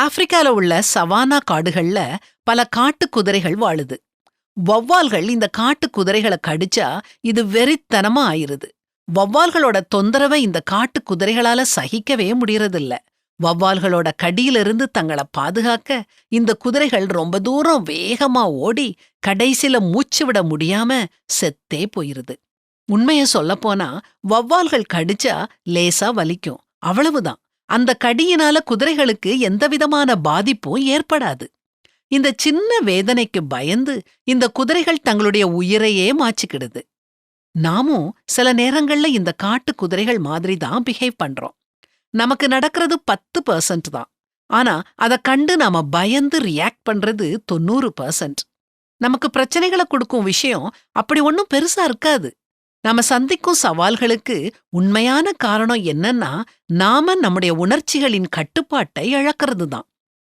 ஆப்பிரிக்கால உள்ள சவானா காடுகள்ல பல காட்டு குதிரைகள் வாழுது. வௌவால்கள் இந்த காட்டு குதிரைகளை கடிச்சா இது வெறித்தனமா ஆயிருது. வௌவால்களோட தொந்தரவை இந்த காட்டு குதிரைகளால சகிக்கவே முடியறதில்ல. வௌவால்களோட கடியிலிருந்து தங்களை பாதுகாக்க இந்த குதிரைகள் ரொம்ப தூரம் வேகமா ஓடி கடைசில மூச்சு விட முடியாம செத்தே போயிருது. உண்மைய சொல்லப்போனா வௌவால்கள் கடிச்சா லேசா வலிக்கும். அவ்வளவுதான். அந்த கடியினால குதிரைகளுக்கு எந்தவிதமான பாதிப்பும் ஏற்படாது. இந்த சின்ன வேதனைக்கு பயந்து இந்த குதிரைகள் தங்களுடைய உயிரையே மாச்சிக்கிடுது நாமும் சில நேரங்கள்ல இந்த காட்டு குதிரைகள் மாதிரி தான் பிஹேவ் பண்றோம். நமக்கு நடக்கிறது பத்து பர்சன்ட் தான். ஆனா அத கண்டு நாம பயந்து ரியாக்ட் பண்றது தொண்ணூறு பர்சன்ட் நமக்கு பிரச்சனைகளை கொடுக்கும் விஷயம் அப்படி ஒன்னும் பெருசா இருக்காது. நாம சந்திக்கும் சவால்களுக்கு உண்மையான காரணம் என்னன்னா நாம நம்முடைய உணர்ச்சிகளின் கட்டுப்பாட்டை இழக்கிறது தான்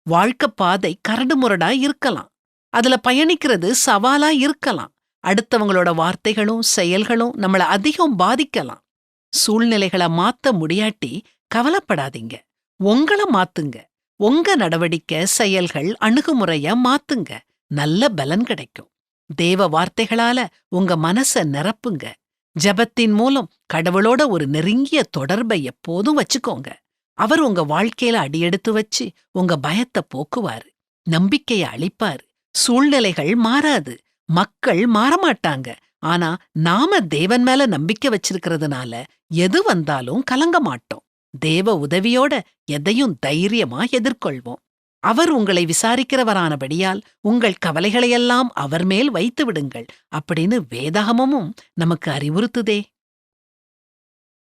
வாழ்க்கை பாதை கரடுமுரடா இருக்கலாம். அதுல பயணிக்கிறது சவாலா இருக்கலாம். அடுத்தவங்களோட வார்த்தைகளும் செயல்களும் நம்மள அதிகம் பாதிக்கலாம். சூழ்நிலைகளை மாத்த முடியாட்டி கவலைப்படாதீங்க. உங்கள மாத்துங்க. உங்க நடவடிக்கை செயல்கள் அணுகுமுறைய மாத்துங்க. நல்ல பலன் கிடைக்கும். தேவ வார்த்தைகளால உங்க மனச நிரப்புங்க. ஜபத்தின் மூலம் கடவுளோட ஒரு நெருங்கிய தொடர்பை எப்போதும் வச்சுக்கோங்க. அவர் உங்க வாழ்க்கையில அடியெடுத்து வச்சு உங்க பயத்தை போக்குவாரு நம்பிக்கையை அளிப்பாரு. சூழ்நிலைகள் மாறாது மக்கள் மாறமாட்டாங்க. ஆனா நாம தேவன் மேல நம்பிக்கை வச்சிருக்கிறதுனால எது வந்தாலும் கலங்க மாட்டோம். தேவ உதவியோட எதையும் தைரியமா எதிர்கொள்வோம். அவர் உங்களை விசாரிக்கிறவரானபடியால் உங்கள் கவலைகளையெல்லாம் அவர் மேல் வைத்து விடுங்கள் அப்படின்னு வேதாகமமும் நமக்கு அறிவுறுத்துதே.